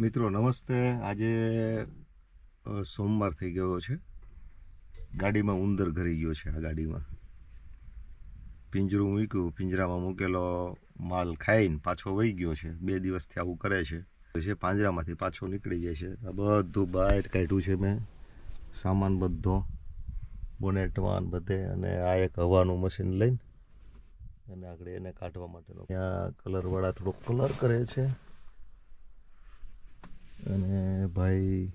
મિત્રો, નમસ્તે. આજે સોમવાર થઈ ગયો છે. ગાડીમાં ઉંદર ઘરી ગયો છે આ ગાડીમાં. પિંજરું મૂક્યું, પિંજરામાં મૂકેલો માલ ખાઈને પાછો વહી ગયો છે. બે દિવસથી આવું કરે છે. છે, પાંજરામાંથી પાછો નીકળી જાય છે. આ બધું બહાર કાઢ્યું છે મેં. સામાન બધો, બોનેટમાં બધે, અને આ એક હવાનું મશીન લઈને, અને આગળ એને કાઢવા માટેનો. ત્યાં કલરવાળા થોડોક કલર કરે છે. અને ભાઈ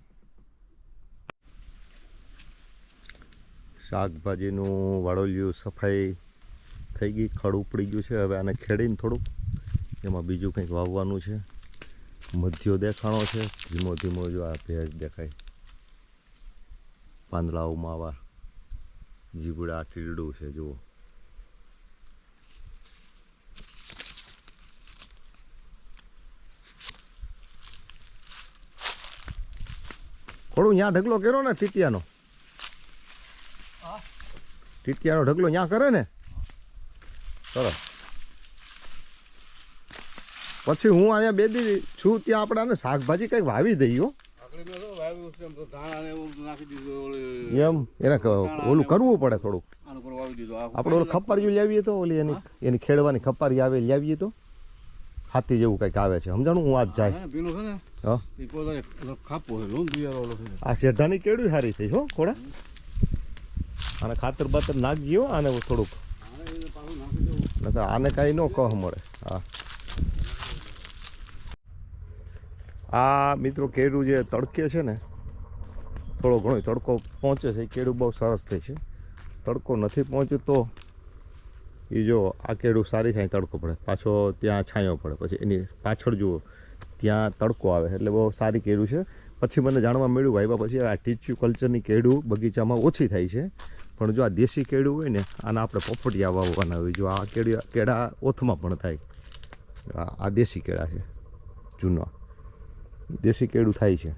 શાકભાજીનું વાળોલિયું સફાઈ થઈ ગઈ, ખડ ઉપડી ગયું છે. હવે આને ખેડીને થોડુંક. એમાં બીજું કંઈક વાવવાનું છે. મધ્યો દેખાણો છે. ધીમો ધીમો જો આ ભેજ દેખાય. પાંદડાઓમાં આવા જીબડા ટીરડું છે, જુઓ. થોડું ત્યાં ઢગલો કર્યો ને ટીટિયાનો? ટીટિયાનો ઢગલો ત્યાં કરે ને? સરસ. પછી હું અહીંયા બે દી છું ત્યાં આપણે આને શાકભાજી કંઈક વાવી દઈએ એમ એને ઓલું કરવું પડે થોડું આપણે ઓલું ખપારિયું લાવીએ તો ઓલી એની એની ખેડવાની ખપારી આવે લાવીએ તો? હાથી જેવું કંઈક આવે છે. સમજાણું? હું આજ જાય. આ શેઢાની કેળવી સારી થઈ હો ખોડા? અને ખાતર બાતર નાખજો આને થોડુંક આને કાંઈ ન કહ મળે. હા. આ મિત્રો કેળું જે તડકે છે ને થોડો ઘણો તડકો પહોંચે છે કેળું બહુ સરસ થઈ છે. તડકો નથી પહોંચ્યો તો એ જો આ કેળું સારી છાંય તડકો પડે. પાછો ત્યાં છાંયો પડે. પછી એની પાછળ જુઓ, ત્યાં તડકો આવે. એટલે બહુ સારી કેળું છે. પછી મને જાણવા મળ્યું, ભાઈ પછી આ ટીચ્યુ કલ્ચરની કેળું બગીચામાં ઓછી થાય છે. પણ જો આ દેશી કેળું હોય ને, આના આપણે પોપટિયા વાવવાના હોય. જો આ કેળા કેળા ઓથમાં પણ થાય. આ દેશી કેળા છે, જૂના. દેશી કેળું થાય છે,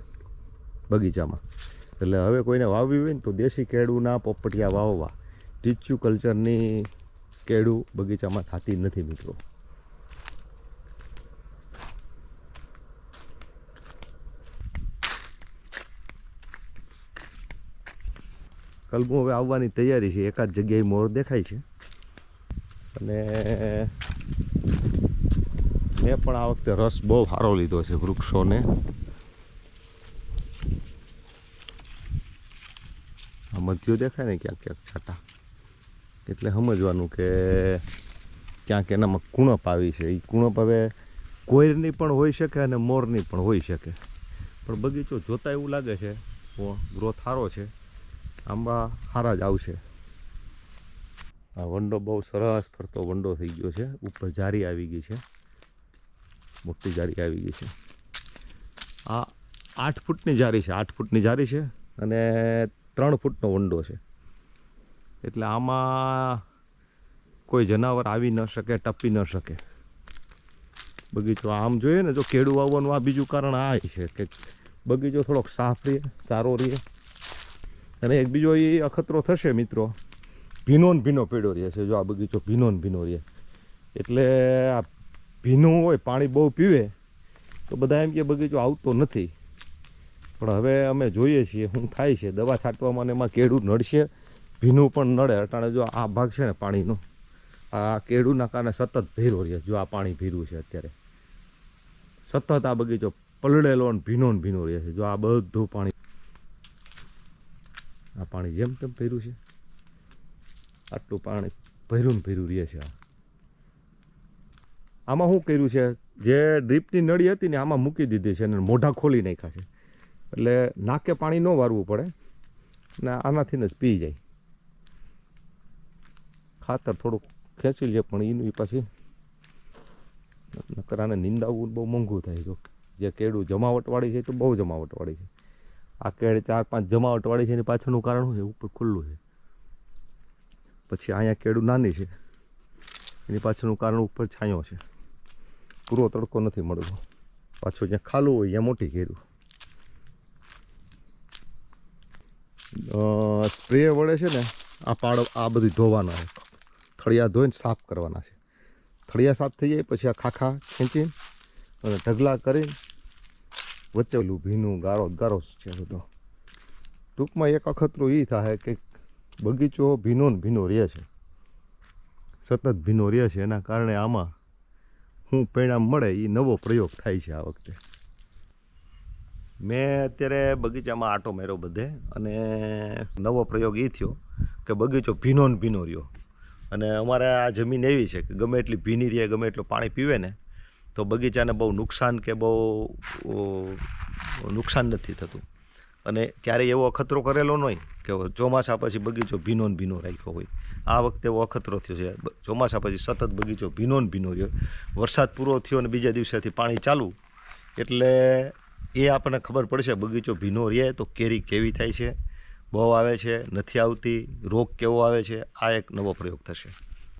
બગીચામાં. એટલે હવે કોઈને વાવવી હોય ને, તો દેશી કેળુંના પોપટિયા વાવવા. ટીચ્યુ કલ્ચરની કેળું બગીચામાં થતી નથી મિત્રો. કલમું હવે આવવાની તૈયારી છે. એકાદ જગ્યાએ મોર દેખાય છે. અને મેં પણ આ વખતે રસ બહુ સારો લીધો છે વૃક્ષોને. આ મધ્યો દેખાય ને ક્યાંક ક્યાંક છાટા. એટલે સમજવાનું કે ક્યાંક એનામાં કુણપ આવી છે. એ કુણપ હવે કોયરની પણ હોઈ શકે અને મોરની પણ હોઈ શકે. પણ બગીચો જોતા એવું લાગે છે ગ્રોથ સારો છે. આંબા સારા જ આવશે. આ વંડો બહુ સરસ ફરતો વંડો થઈ ગયો છે. ઉપર જારી આવી ગઈ છે. મોટી જારી આવી ગઈ છે. આ આઠ ફૂટની જારી છે. આઠ ફૂટની જારી છે અને ત્રણ ફૂટનો વંડો છે. એટલે આમાં કોઈ જનાવર આવી ન શકે, ટપી ન શકે. બગીચો આમ જોઈએ ને, જો કેળું વાવવાનું આ બીજું કારણ આ છે કે બગીચો થોડોક સાફ રહે, સારો રહે. અને એક બીજો એ અખતરો થશે મિત્રો. ભીનો ભીનો પેડો રહે છે, જો આ બગીચો ભીનો ભીનો રહે. એટલે આ ભીનું હોય, પાણી બહુ પીવે, તો બધા એમ કે બગીચો આવતો નથી. પણ હવે અમે જોઈએ છીએ, શું થાય છે, દવા છાંટવામાં એમાં કેળું નડશે? ભીનું પણ નડે. અટાણે જો આ ભાગ છે ને પાણીનો, આ કેળુંના કારણે સતત ભીરો રહે જો આ પાણી ભીરું છે અત્યારે. સતત આ બગીચો પલળેલો ને ભીનો ને ભીનો રહે છે. જો આ બધું પાણી, આ પાણી જેમ તેમ ભર્યું છે. આટલું પાણી ભર્યું ને ભર્યું રહે છે આમાં શું કર્યું છે? જે ડ્રીપની નળી હતી ને આમાં મૂકી દીધી છે અને મોઢા ખોલી નાખ્યા છે. એટલે નાકે પાણી ન વારવું પડે ને આનાથી જ પી જાય. ખાતર થોડુંક ખેંચી લે, પણ એનું પછી નકરાને નિંદાવવું બહુ મોંઘું થાય. જો જે કેળું જમાવટવાળી છે તો બહુ જમાવટવાળી છે. આ કેળ ચાર પાંચ જમાવટવાળી છે એની પાછળનું કારણ હોય ઉપર ખુલ્લું છે. પછી અહીંયા કેળું નાની છે. એની પાછળનું કારણ ઉપર છાંયો છે. પૂરો તડકો નથી મળતો. પાછું જ્યાં ખાલું હોય ત્યાં મોટી કેળું. સ્પ્રે વડે છે ને આ પાડો, આ બધું ધોવાના છે. થળિયા ધોઈને સાફ કરવાના છે. થળિયા સાફ થઈ જાય પછી આ ખાખા ખેંચીને અને ઢગલા કરીને વચ્ચે ઓલું ભીનું ગારો ગારો છે બધો. ટૂંકમાં એક અખતરું એ થાય કે બગીચો ભીનો ને ભીનો રહે છે. સતત ભીનો રહે છે. એના કારણે આમાં શું પરિણામ મળે એ નવો પ્રયોગ થાય છે આ વખતે. મેં અત્યારે બગીચામાં આટો માર્યો બધે અને નવો પ્રયોગ એ થયો કે બગીચો ભીનો ને ભીનો રહ્યો. અને અમારે આ જમીન એવી છે કે ગમે એટલી ભીની રહે, ગમે એટલું પાણી પીવે ને, તો બગીચાને બહુ નુકસાન કે બહુ નુકસાન નથી થતું. અને ક્યારેય એવો અખતરો કરેલો નહીં કે ચોમાસા પછી બગીચો ભીનો ને ભીનો રાખ્યો હોય. આ વખતે એવો અખતરો થયો છે. ચોમાસા પછી સતત બગીચો ભીનો ને ભીનો રહ્યો. વરસાદ પૂરો થયો અને બીજા દિવસેથી પાણી ચાલુ. એટલે એ આપણને ખબર પડશે બગીચો ભીનો રહે તો કેરી કેવી થાય છે. બહુ આવે છે નથી આવતી રોગ કેવો આવે છે આ એક નવો પ્રયોગ થશે.